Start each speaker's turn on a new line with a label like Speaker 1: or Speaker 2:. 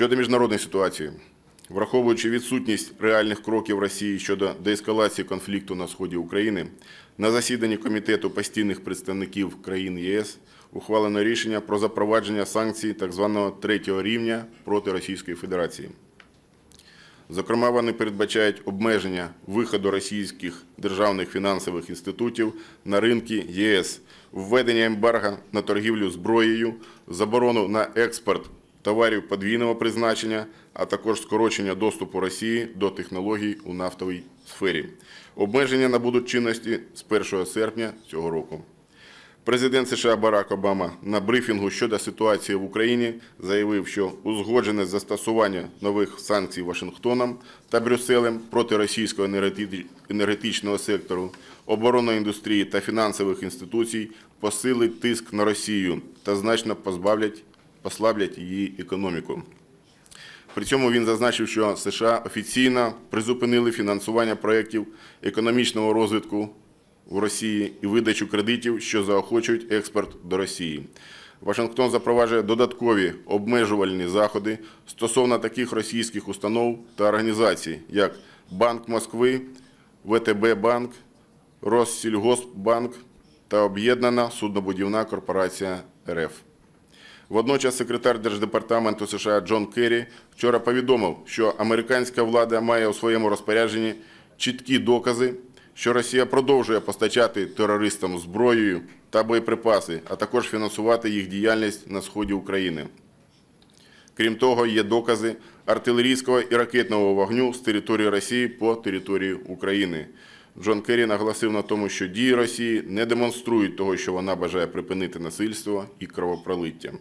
Speaker 1: Щодо міжнародної ситуації, враховуючи відсутність реальних кроків Росії щодо деескалації конфлікту на сході України, на засіданні Комітету постійних представників країн ЄС ухвалено рішення про запровадження санкцій так званого третього рівня проти Російської Федерації. Зокрема, вони передбачають обмеження виходу російських державних фінансових інститутів на ринки ЄС, введення ембарго на торгівлю зброєю, заборону на експорт товарів подвійного призначення, а також скорочення доступу Росії до технологій у нафтовій сфері. Обмеження набудуть чинності з 1 серпня цього року. Президент США Барак Обама на брифінгу щодо ситуації в Україні заявив, що узгоджене застосування нових санкцій Вашингтоном та Брюсселем проти російського енергети- енергетичного сектору, оборонної індустрії та фінансових інституцій посилить тиск на Росію та значно позбавлять, послаблять її економіку. При цьому він зазначив, що США офіційно призупинили фінансування проєктів економічного розвитку в Росії і видачу кредитів, що заохочують експорт до Росії. Вашингтон запроваджує додаткові обмежувальні заходи стосовно таких російських установ та організацій, як Банк Москви, ВТБ Банк, Россільгоспбанк та Об'єднана суднобудівна корпорація РФ. Водночас секретар Держдепартаменту США Джон Керрі вчора повідомив, що американська влада має у своєму розпорядженні чіткі докази, що Росія продовжує постачати терористам зброєю та боєприпаси, а також фінансувати їх діяльність на сході України. Крім того, є докази артилерійського і ракетного вогню з території Росії по території України. Джон Керрі наголосив на тому, що дії Росії не демонструють того, що вона бажає припинити насильство і кровопролиття.